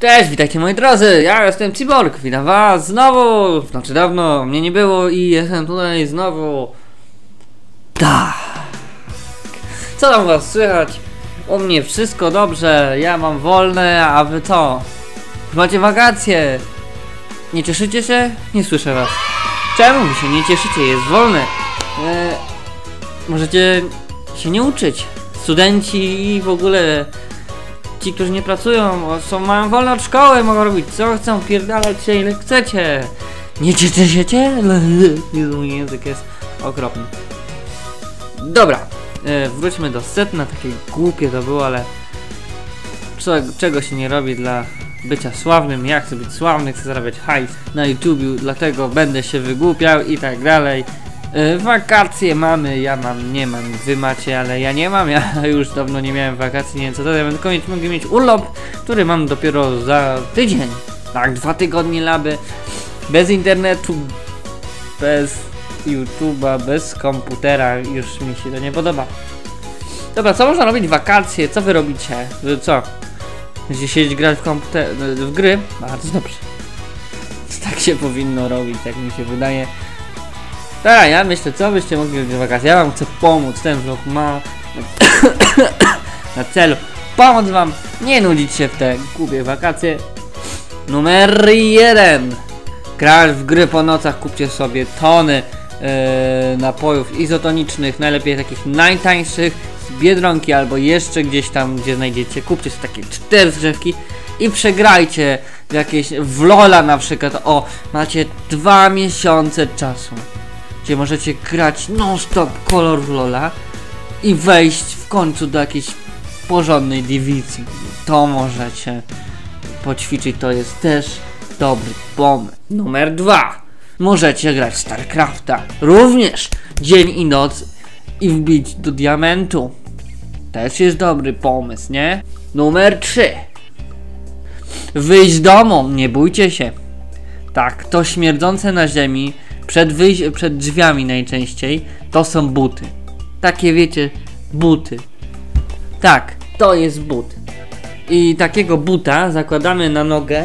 Cześć, witajcie moi drodzy, ja jestem Cyborg, witam was znowu, znaczy dawno mnie nie było i jestem tutaj znowu. Tak. Co tam was słychać? U mnie wszystko dobrze, ja mam wolne, a wy co? Macie wakacje? Nie cieszycie się? Nie słyszę was. Czemu wy się nie cieszycie? Jest wolne. E, możecie się nie uczyć. Studenci i w ogóle ci, którzy nie pracują, są, mają wolne od szkoły, mogą robić co chcą, pierdalać się ile chcecie. Nie cieszycie? Jezu, mój język jest okropny. Dobra, e, wróćmy do setna, takie głupie to było, ale co, czego się nie robi dla bycia sławnym, ja chcę być sławny, chcę zarabiać hajs na YouTube'u, dlatego będę się wygłupiał i tak dalej. E, Wakacje mamy, ja mam, nie mam, wy macie, ale ja nie mam, ja już dawno nie miałem wakacji, nie wiem co to, ja będę mieć, mogę mieć urlop, który mam dopiero za tydzień. Tak, dwa tygodnie laby, bez internetu, bez YouTube'a, bez komputera, już mi się to nie podoba. Dobra, co można robić wakacje? Co wy robicie? Co? Będziecie siedzieć grać w komputer, w gry? Bardzo dobrze. Tak się powinno robić, jak mi się wydaje. Dobra, ja myślę, co byście mogli robić w wakacje. Ja wam chcę pomóc, ten vlog ma na celu pomóc wam nie nudzić się w te głupie wakacje. Numer jeden. Grać w gry po nocach, kupcie sobie tony e, napojów izotonicznych, najlepiej takich najtańszych z Biedronki albo jeszcze gdzieś tam, gdzie znajdziecie. Kupcie sobie takie cztery drzewki i przegrajcie w jakieś w Lola na przykład. O, macie dwa miesiące czasu gdzie możecie grać non-stop kolor Lola i wejść w końcu do jakiejś porządnej dywizji. To możecie poćwiczyć, to jest też dobry pomysł. Numer dwa. Możecie grać StarCrafta również dzień i noc i wbić do diamentu. Też jest dobry pomysł, nie? Numer 3. Wyjść z domu, nie bójcie się. Tak, to śmierdzące na ziemi przed, przed drzwiami najczęściej to są buty. Takie wiecie, buty. Tak, to jest but. I takiego buta zakładamy na nogę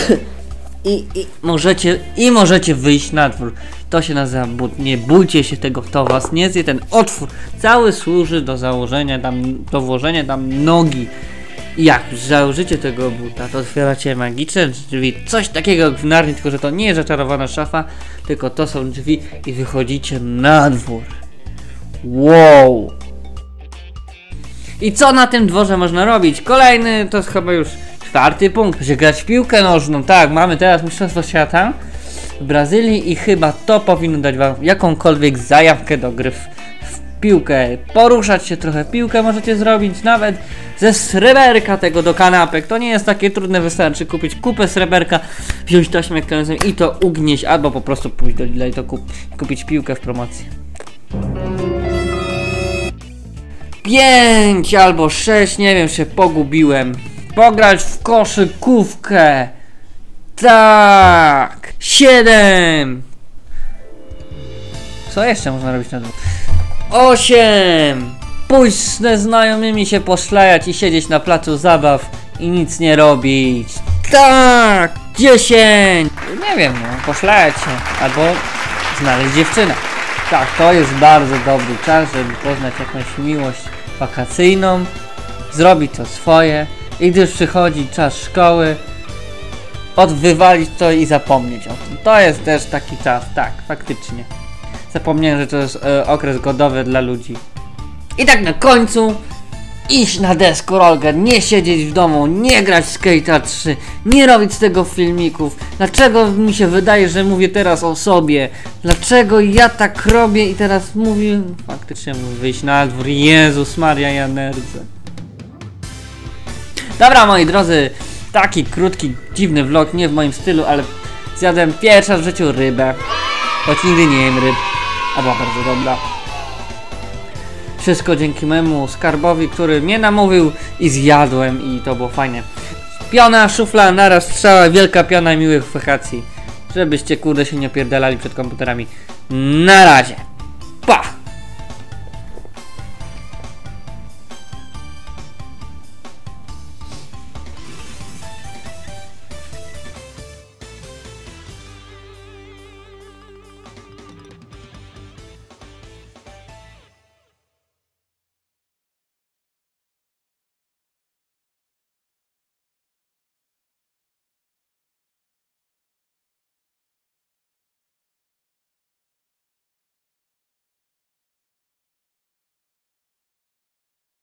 i, i możecie i możecie wyjść na dwór. To się nazywa but. Nie bójcie się tego, to was nie zje. Ten otwór cały służy do założenia tam, do włożenia tam nogi. Jak już założycie tego buta, to otwieracie magiczne drzwi. Coś takiego jak w Narni, tylko że to nie jest zaczarowana szafa, tylko to są drzwi i wychodzicie na dwór. Wow! I co na tym dworze można robić? Kolejny, to jest chyba już czwarty punkt, się grać w piłkę nożną. Tak, mamy teraz Mistrzostwo Świata w Brazylii i chyba to powinno dać wam jakąkolwiek zajawkę do gry w, piłkę. Poruszać się trochę piłkę możecie zrobić nawet ze sreberka tego do kanapek. To nie jest takie trudne, wystarczy kupić kupę sreberka, wziąć taśmę klęsem i to ugnieść, albo po prostu pójść do Lidla i to kup, kupić piłkę w promocji. Pięć albo sześć, nie wiem, się pogubiłem. Pograć w koszykówkę. Tak. Siedem. Co jeszcze można robić na dół? Osiem. Pójść ze znajomymi się poszlajać i siedzieć na placu zabaw i nic nie robić. Tak. Dziesięć. Nie wiem, no, poszlajać się. Albo znaleźć dziewczynę. Tak, to jest bardzo dobry czas, żeby poznać jakąś miłość wakacyjną, zrobić to swoje i gdy już przychodzi czas szkoły, odwywalić to i zapomnieć o tym. To jest też taki czas, tak, faktycznie. Zapomniałem, że to jest e, okres godowy dla ludzi. I tak na końcu iść na deskorolkę, nie siedzieć w domu, nie grać w Skater 3, nie robić z tego filmików. Dlaczego mi się wydaje, że mówię teraz o sobie? Dlaczego ja tak robię i teraz mówię... Faktycznie mówię wyjść na dwór. Jezus Maria, ja nerdzę. Dobra, moi drodzy, taki krótki, dziwny vlog, nie w moim stylu, ale zjadłem pierwszy raz w życiu rybę. Choć nigdy nie jem ryb, a była bardzo dobra. Wszystko dzięki memu skarbowi, który mnie namówił i zjadłem i to było fajnie. Piona, szufla, naraz strzała, wielka piona miłych wakacji. Żebyście kurde się nie opierdalali przed komputerami. Na razie. Pa!